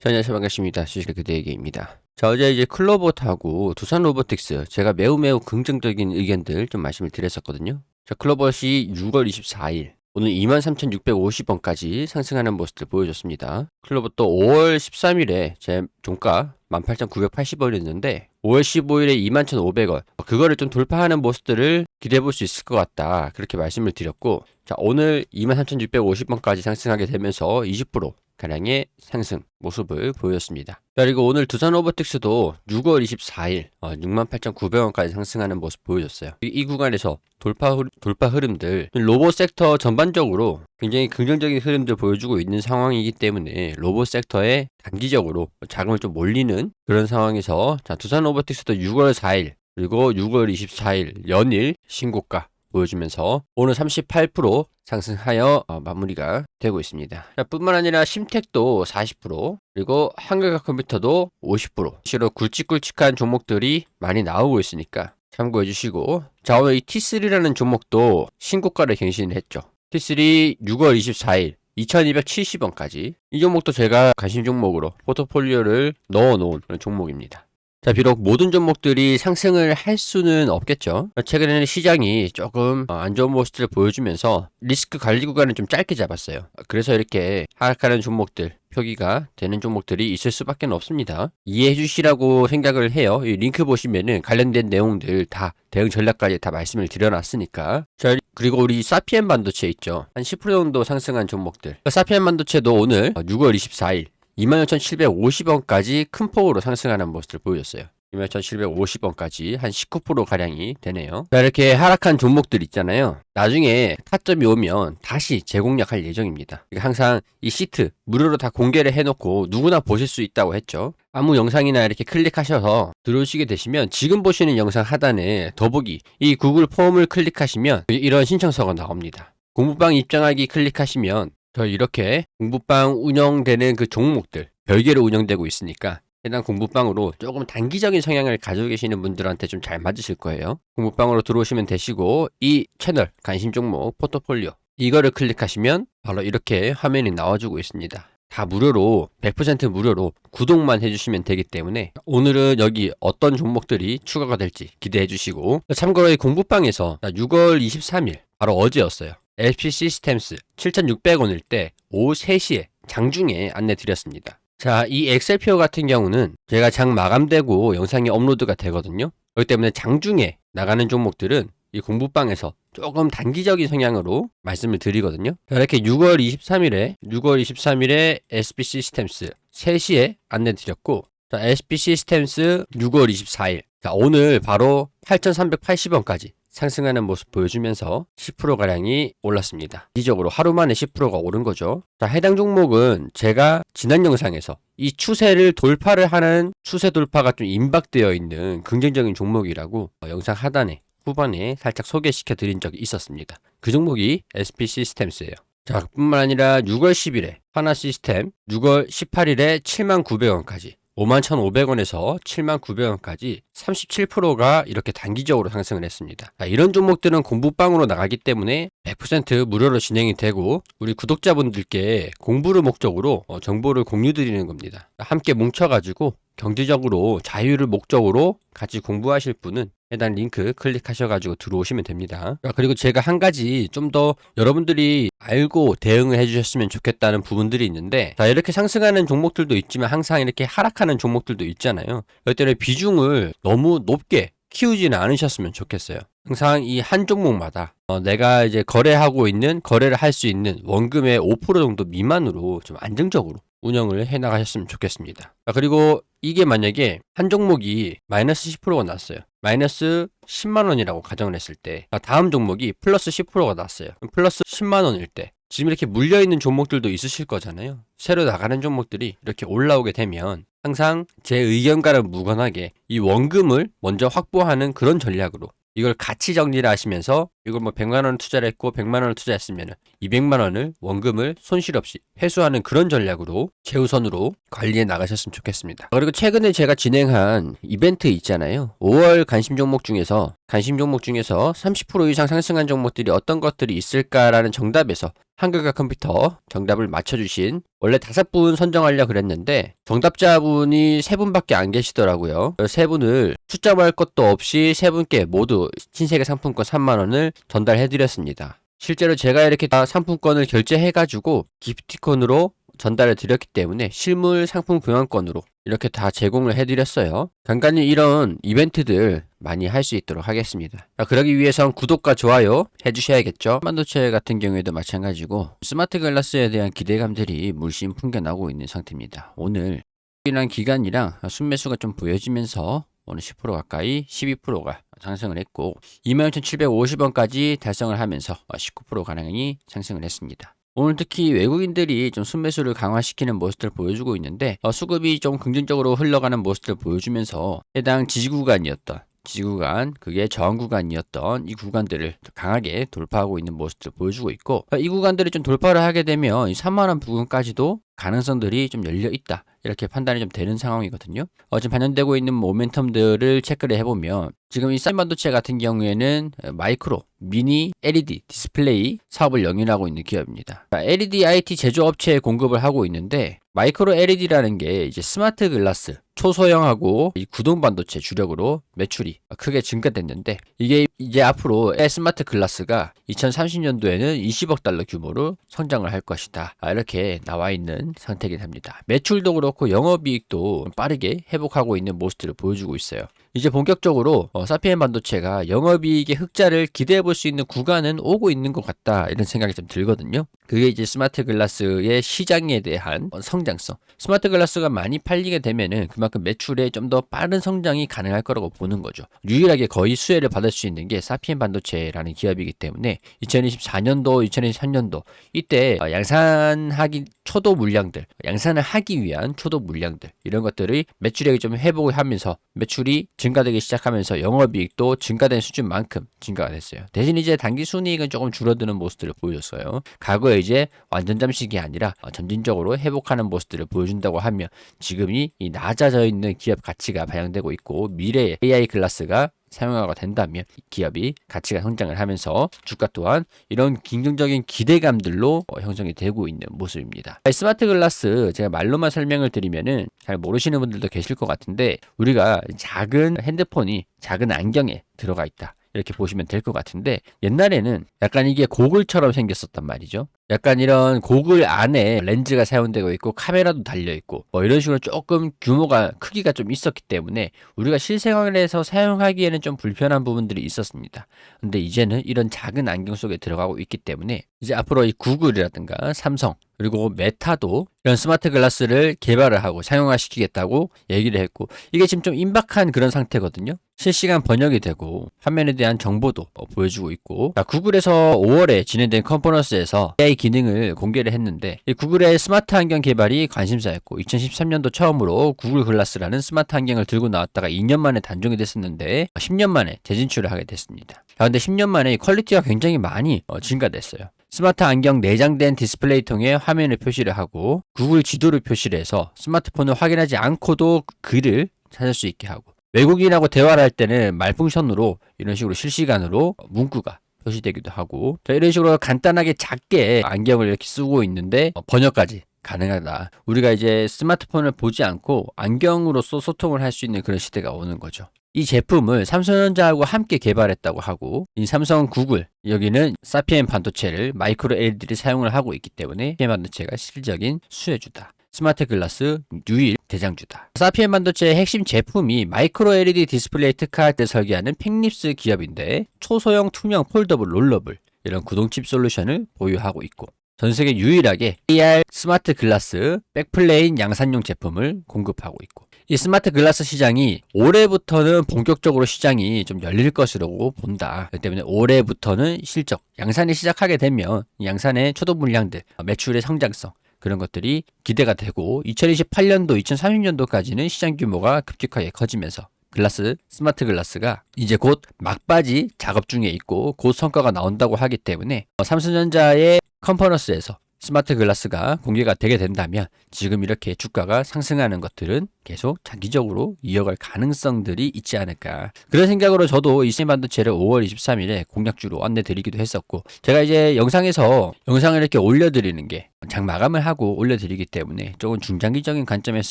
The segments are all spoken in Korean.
자, 안녕하세요. 반갑습니다. 주식의 그대에게입니다. 자, 어제 이제 클로버트하고 두산 로보틱스 제가 매우 매우 긍정적인 의견들 좀 말씀을 드렸었거든요. 자, 클로버시 6월 24일 오늘 23,650원까지 상승하는 모습을 보여줬습니다. 클로버도 5월 13일에 제 종가 18,980원이었는데 5월 15일에 21,500원 그거를 좀 돌파하는 모습들을 기대해 볼 수 있을 것 같다. 그렇게 말씀을 드렸고 자, 오늘 23,650원까지 상승하게 되면서 20% 가량의 상승 모습을 보였습니다. 자, 그리고 오늘 두산 로보틱스도 6월 24일 어, 68,900원까지 상승하는 모습 보여줬어요. 이, 이 구간에서 돌파, 흐- 돌파 흐름들 로봇 섹터 전반적으로 굉장히 긍정적인 흐름들 보여주고 있는 상황이기 때문에 로봇 섹터에 단기적으로 자금을 좀 몰리는 그런 상황에서 자, 두산 로보틱스도 6월 4일 그리고 6월 24일 연일 신고가 보여주면서 오늘 38% 상승하여 어, 마무리가 되고 있습니다. 자, 뿐만 아니라 심택도 40% 그리고 한글과 컴퓨터도 50% 실로 굵직굵직한 종목들이 많이 나오고 있으니까 참고해 주시고 자 오늘 이 T3라는 종목도 신고가를 갱신했죠. T3 6월 24일 2270원까지 이 종목도 제가 관심 종목으로 포트폴리오를 넣어 놓은 종목입니다. 자, 비록 모든 종목들이 상승을 할 수는 없겠죠. 최근에는 시장이 조금 어, 안 좋은 모습들을 보여주면서 리스크 관리 구간을 좀 짧게 잡았어요. 그래서 이렇게 하락하는 종목들, 표기가 되는 종목들이 있을 수밖에 없습니다. 이해해 주시라고 생각을 해요. 이 링크 보시면은 관련된 내용들 다 대응 전략까지 다 말씀을 드려놨으니까. 자, 그리고 우리 사피엔 반도체 있죠. 한 10% 정도 상승한 종목들. 사피엔 반도체도 오늘 6월 24일 26,750원까지 큰 폭으로 상승하는 모습을 보여줬어요. 26,750원까지 한 19%가량이 되네요. 자, 이렇게 하락한 종목들 있잖아요. 나중에 타점이 오면 다시 재공략할 예정입니다. 항상 이 시트 무료로 다 공개를 해놓고 누구나 보실 수 있다고 했죠. 아무 영상이나 이렇게 클릭하셔서 들어오시게 되시면 지금 보시는 영상 하단에 더보기 이 구글 폼을 클릭하시면 이런 신청서가 나옵니다. 공부방 입장하기 클릭하시면 저 이렇게 공부방 운영되는 그 종목들 별개로 운영되고 있으니까 해당 공부방으로 조금 단기적인 성향을 가지고 계시는 분들한테 좀 잘 맞으실 거예요. 공부방으로 들어오시면 되시고 이 채널 관심 종목 포트폴리오 이거를 클릭하시면 바로 이렇게 화면이 나와주고 있습니다. 다 무료로 100% 무료로 구독만 해주시면 되기 때문에 오늘은 여기 어떤 종목들이 추가가 될지 기대해 주시고 참고로 이 공부방에서 6월 23일 바로 어제였어요. LP 시스템스 7,600원일 때 오후 3시에 장중에 안내 드렸습니다. 자, 이 엑셀표 같은 경우는 제가 장 마감되고 영상이 업로드가 되거든요. 그렇기 때문에 장중에 나가는 종목들은 이 공부방에서 조금 단기적인 성향으로 말씀을 드리거든요. 자, 이렇게 6월 23일에 6월 23일에 SB 시스템스 3시에 안내 드렸고 자, SB 시스템스 6월 24일 자, 오늘 바로 8,380원까지 상승하는 모습 보여주면서 10%가량이 올랐습니다. 이적으로 하루 만에 10%가 오른 거죠. 자, 해당 종목은 제가 지난 영상에서 이 추세를 돌파를 하는 추세 돌파가 좀 임박되어 있는 긍정적인 종목이라고 어, 영상 하단에 후반에 살짝 소개시켜 드린 적이 있었습니다. 그 종목이 SP 시스템스예요. 자, 뿐만 아니라 6월 10일에 하나 시스템, 6월 18일에 79,900원까지 51,500원에서 79,900원까지 37%가 이렇게 단기적으로 상승을 했습니다. 자, 이런 종목들은 공부방으로 나가기 때문에 100% 무료로 진행이 되고 우리 구독자분들께 공부를 목적으로 어, 정보를 공유 드리는 겁니다. 함께 뭉쳐가지고 경제적으로 자유를 목적으로 같이 공부하실 분은 해당 링크 클릭하셔가지고 들어오시면 됩니다. 자, 그리고 제가 한 가지 좀 더 여러분들이 알고 대응을 해주셨으면 좋겠다는 부분들이 있는데, 자, 이렇게 상승하는 종목들도 있지만 항상 이렇게 하락하는 종목들도 있잖아요. 그럴 때는 비중을 너무 높게 키우지는 않으셨으면 좋겠어요. 항상 이 한 종목마다 어, 내가 이제 거래하고 있는 거래를 할 수 있는 원금의 5% 정도 미만으로 좀 안정적으로 운영을 해 나가셨으면 좋겠습니다. 자, 그리고 이게 만약에 한 종목이 마이너스 10%가 났어요. 마이너스 10만 원이라고 가정을 했을 때 자, 다음 종목이 플러스 10%가 났어요. 플러스 10만 원일 때 지금 이렇게 물려 있는 종목들도 있으실 거잖아요. 새로 나가는 종목들이 이렇게 올라오게 되면 항상 제 의견과는 무관하게 이 원금을 먼저 확보하는 그런 전략으로 이걸 같이 정리를 하시면서 이걸 뭐 100만 원을 투자를 했고 100만 원을 투자했으면 200만 원을 원금을 손실 없이 회수하는 그런 전략으로 최우선으로 관리해 나가셨으면 좋겠습니다. 그리고 최근에 제가 진행한 이벤트 있잖아요. 5월 관심 종목 중에서 관심 종목 중에서 30% 이상 상승한 종목들이 어떤 것들이 있을까라는 정답에서 한글과 컴퓨터 정답을 맞춰주신 원래 다섯 분 선정하려 그랬는데 정답자분이 세 분밖에 안 계시더라고요. 그세 분을 숫자할 것도 없이 세 분께 모두 신세계 상품권 3만 원을 전달해드렸습니다. 실제로 제가 이렇게 다 상품권을 결제해가지고 기프티콘으로 전달을 드렸기 때문에 실물 상품 교환권으로 이렇게 다 제공을 해드렸어요. 간간히 이런 이벤트들 많이 할 수 있도록 하겠습니다. 자, 그러기 위해선 구독과 좋아요 해주셔야겠죠. 반도체 같은 경우에도 마찬가지고 스마트 글라스에 대한 기대감들이 물씬 풍겨나고 있는 상태입니다. 오늘 이란 기간이랑 순매수가 좀 보여지면서 오늘 10% 가까이 12%가 상승을 했고 26,750원까지 달성을 하면서 19% 가량이 상승을 했습니다. 오늘 특히 외국인들이 좀 순매수를 강화시키는 모습들을 보여주고 있는데 어, 수급이 좀 긍정적으로 흘러가는 모습들을 보여주면서 해당 지지 구간이었던 지지 구간 그게 저항 구간이었던 이 구간들을 강하게 돌파하고 있는 모습들을 보여주고 있고 어, 이 구간들이 좀 돌파를 하게 되면 이 3만 원 부근까지도 가능성들이 좀 열려 있다 이렇게 판단이 좀 되는 상황이거든요. 어, 지금 반영되고 있는 모멘텀들을 체크를 해보면 지금 이 쌀반도체 같은 경우에는 마이크로, 미니, LED 디스플레이 사업을 영위하고 있는 기업입니다. 자, LED IT 제조업체에 공급을 하고 있는데 마이크로 LED라는 게 이제 스마트 글라스, 초소형하고 이 구동 반도체 주력으로 매출이 크게 증가됐는데 이게 이제 앞으로 스마트 글라스가 2030년도에는 20억 달러 규모로 성장을 할 것이다. 아, 이렇게 나와 있는 상태긴 합니다. 매출도 그렇고 영업이익도 빠르게 회복하고 있는 모습들을 보여주고 있어요. 이제 본격적으로 어, 사피엔 반도체가 영업이익의 흑자를 기대해 볼 수 있는 구간은 오고 있는 것 같다 이런 생각이 좀 들거든요. 그게 이제 스마트 글라스의 시장에 대한 어, 성장성. 스마트 글라스가 많이 팔리게 되면은 그만큼 매출에 좀 더 빠른 성장이 가능할 거라고 보는 거죠. 유일하게 거의 수혜를 받을 수 있는 게 사피엔 반도체라는 기업이기 때문에 2024년도, 2023년도 이때 어, 양산하기 초도 물량들, 양산을 하기 위한 초도 물량들 이런 것들이 매출액이 좀 회복을 하면서 매출이 증가되기 시작하면서 영업이익도 증가된 수준만큼 증가가 됐어요. 대신 이제 단기 순이익은 조금 줄어드는 모습들을 보여줬어요. 과거에 이제 완전 잠식이 아니라 어, 점진적으로 회복하는 모습들을 보여준다고 하면 지금이 이 낮아져 있는 기업 가치가 반영되고 있고 미래의 AI 클래스가 사용화가 된다면 기업이 가치가 성장을 하면서 주가 또한 이런 긍정적인 기대감들로 어, 형성이 되고 있는 모습입니다. 스마트 글라스 제가 말로만 설명을 드리면은 잘 모르시는 분들도 계실 것 같은데 우리가 작은 핸드폰이 작은 안경에 들어가 있다. 이렇게 보시면 될 것 같은데 옛날에는 약간 이게 고글처럼 생겼었단 말이죠. 약간 이런 고글 안에 렌즈가 사용되고 있고 카메라도 달려 있고 뭐 이런 식으로 조금 규모가 크기가 좀 있었기 때문에 우리가 실생활에서 사용하기에는 좀 불편한 부분들이 있었습니다. 근데 이제는 이런 작은 안경 속에 들어가고 있기 때문에 이제 앞으로 이 구글이라든가 삼성 그리고 메타도 이런 스마트 글라스를 개발을 하고 사용화시키겠다고 얘기를 했고 이게 지금 좀 임박한 그런 상태거든요. 실시간 번역이 되고 화면에 대한 정보도 어, 보여주고 있고 자, 구글에서 5월에 진행된 컨퍼런스에서 AI 기능을 공개를 했는데 이 구글의 스마트 안경 개발이 관심사였고 2013년도 처음으로 구글 글라스라는 스마트 안경을 들고 나왔다가 2년 만에 단종이 됐었는데 10년 만에 재진출을 하게 됐습니다. 자, 근데 10년 만에 이 퀄리티가 굉장히 많이 어, 증가됐어요. 스마트 안경 내장된 디스플레이 통해 화면을 표시를 하고 구글 지도를 표시를 해서 스마트폰을 확인하지 않고도 글을 찾을 수 있게 하고 외국인하고 대화를 할 때는 말풍선으로 이런 식으로 실시간으로 문구가 표시되기도 하고 자, 이런 식으로 간단하게 작게 안경을 이렇게 쓰고 있는데 어, 번역까지 가능하다. 우리가 이제 스마트폰을 보지 않고 안경으로서 소통을 할 수 있는 그런 시대가 오는 거죠. 이 제품을 삼성전자하고 함께 개발했다고 하고 이 삼성 구글 여기는 사피엔 반도체를 마이크로 LED를 사용을 하고 있기 때문에 사피엔 반도체가 실질적인 수혜주다. 스마트 글라스 유일 대장주다. 사피엔 반도체의 핵심 제품이 마이크로 LED 디스플레이 특화할 때 설계하는 팽립스 기업인데 초소형 투명 폴더블 롤러블 이런 구동칩 솔루션을 보유하고 있고 전 세계 유일하게 AR 스마트 글라스 백플레인 양산용 제품을 공급하고 있고 이 스마트 글라스 시장이 올해부터는 본격적으로 시장이 좀 열릴 것으로 본다. 그렇기 때문에 올해부터는 실적, 양산이 시작하게 되면 이 양산의 초도 물량들, 매출의 성장성 그런 것들이 기대가 되고 2028년도, 2030년도까지는 시장 규모가 급격하게 커지면서 글라스, 스마트 글라스가 이제 곧 막바지 작업 중에 있고 곧 성과가 나온다고 하기 때문에 어, 삼성전자의 컨퍼런스에서 스마트 글라스가 공개가 되게 된다면 지금 이렇게 주가가 상승하는 것들은 계속 장기적으로 이어갈 가능성들이 있지 않을까. 그런 생각으로 저도 이 세반도체를 5월 23일에 공략주로 안내드리기도 했었고, 제가 이제 영상에서 영상을 이렇게 올려드리는 게장 마감을 하고 올려드리기 때문에 조금 중장기적인 관점에서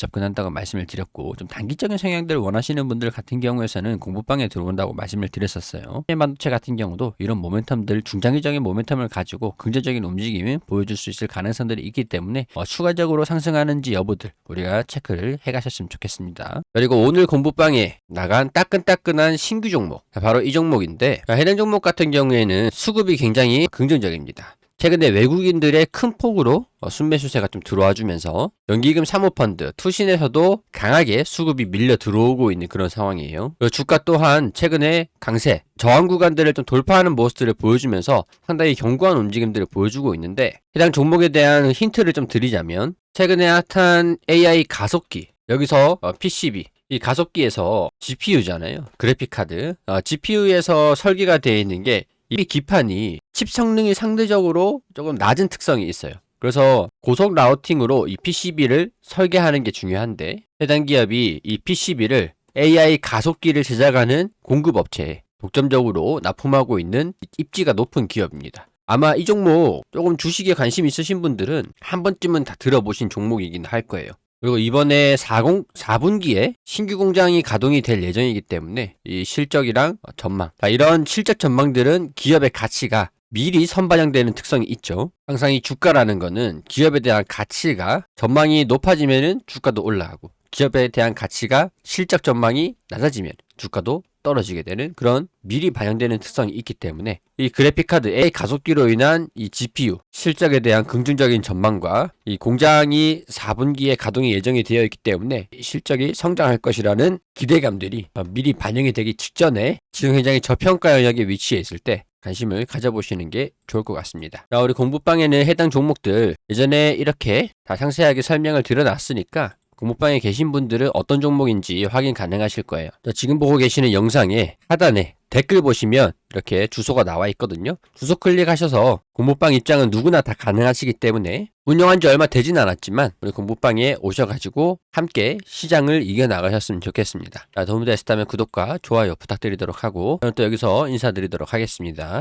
접근한다고 말씀을 드렸고, 좀 단기적인 성향들을 원하시는 분들 같은 경우에서는 공부방에 들어온다고 말씀을 드렸었어요. 세반도체 같은 경우도 이런 모멘텀들, 중장기적인 모멘텀을 가지고 긍정적인 움직임을 보여줄 수 있을 가능성들이 있기 때문에 어, 추가적으로 상승하는지 여부들 우리가 체크를 해가셨으면 좋겠습니다. 그리고 오늘 공부방에 나간 따끈따끈한 신규 종목 자, 바로 이 종목인데 자, 해당 종목 같은 경우에는 수급이 굉장히 긍정적입니다. 최근에 외국인들의 큰 폭으로 어, 순매수세가 좀 들어와 주면서 연기금 사모펀드, 투신에서도 강하게 수급이 밀려 들어오고 있는 그런 상황이에요. 그리고 주가 또한 최근에 강세, 저항 구간들을 좀 돌파하는 모습들을 보여주면서 상당히 견고한 움직임들을 보여주고 있는데 해당 종목에 대한 힌트를 좀 드리자면 최근에 핫한 AI 가속기 여기서 어, PCB 이 가속기에서 GPU잖아요. 그래픽 카드. 어, GPU에서 설계가 되어 있는 게 이 기판이 칩 성능이 상대적으로 조금 낮은 특성이 있어요. 그래서 고속 라우팅으로 이 PCB를 설계하는 게 중요한데 해당 기업이 이 PCB를 AI 가속기를 제작하는 공급 업체에 독점적으로 납품하고 있는 입지가 높은 기업입니다. 아마 이 종목 조금 주식에 관심 있으신 분들은 한 번쯤은 다 들어보신 종목이긴 할 거예요. 그리고 이번에 40, 4분기에 신규 공장이 가동이 될 예정이기 때문에 이 실적이랑 전망, 자, 이런 실적 전망들은 기업의 가치가 미리 선반영되는 특성이 있죠. 항상 이 주가라는 거는 기업에 대한 가치가 전망이 높아지면은 주가도 올라가고 기업에 대한 가치가 실적 전망이 낮아지면 주가도 떨어지게 되는 그런 미리 반영되는 특성이 있기 때문에 이 그래픽카드의 가속기로 인한 이 GPU 실적에 대한 긍정적인 전망과 이 공장이 4분기에 가동이 예정이 되어 있기 때문에 이 실적이 성장할 것이라는 기대감들이 어, 미리 반영이 되기 직전에 지금 굉장히 저평가 영역에 위치해 있을 때 관심을 가져보시는 게 좋을 것 같습니다. 자, 우리 공부방에는 해당 종목들 예전에 이렇게 다 상세하게 설명을 드려놨으니까 공부방에 계신 분들은 어떤 종목인지 확인 가능하실 거예요. 자, 지금 보고 계시는 영상의 하단에 댓글 보시면 이렇게 주소가 나와 있거든요. 주소 클릭하셔서 공부방 입장은 누구나 다 가능하시기 때문에 운영한 지 얼마 되진 않았지만 우리 공부방에 오셔가지고 함께 시장을 이겨나가셨으면 좋겠습니다. 자, 도움이 되셨다면 구독과 좋아요 부탁드리도록 하고 저는 또 여기서 인사드리도록 하겠습니다.